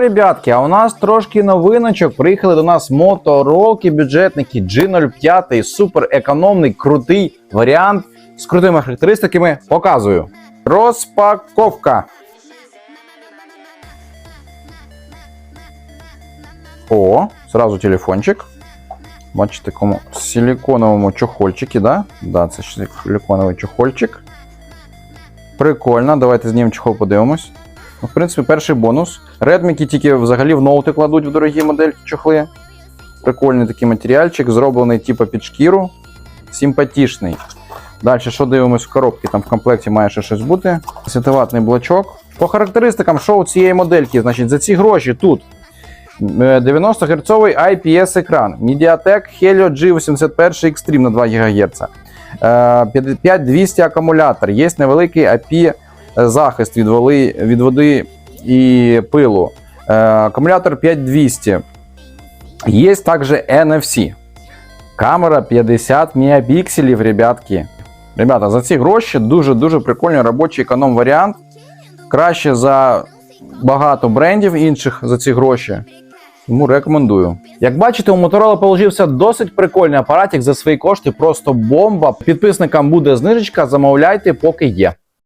Ребятки, а у нас трошки новиночок. Приїхали до нас моторолки бюджетники G05, супер економний, крутий варіант з крутими характеристиками. Показую. Розпаковка. О, сразу телефончик. Бачите, такому силиконовому чохольчикі, да? Да, це силиконовий чохольчик. Прикольно, давайте знімемо чохол подивимось. В принципі, перший бонус. Редміки тільки взагалі в ноути кладуть в дорогі модельки чохли. Прикольний такий матеріальчик, зроблений типу під шкіру. Симпатичний. Далі, що дивимось в коробці, там в комплекті має ще щось бути. Святоватний блочок. По характеристикам, що у цієї модельки, значить, за ці гроші тут 90 Гц IPS екран, Mediatek Helio G81 Extreme на 2 ГГц. 5200 акумулятор, є невеликий API захист від води, від води і пилу. Е, Акумулятор 5200. Є також NFC. Камера 50 мегапікселів, ребятки. Ребята, за ці гроші дуже-дуже прикольний робочий економ варіант. Краще за багато брендів інших за ці гроші. Тому рекомендую. Як бачите, у Motorola получився досить прикольний апаратик за свої кошти, просто бомба. Підписникам буде знижечка, замовляйте, поки є.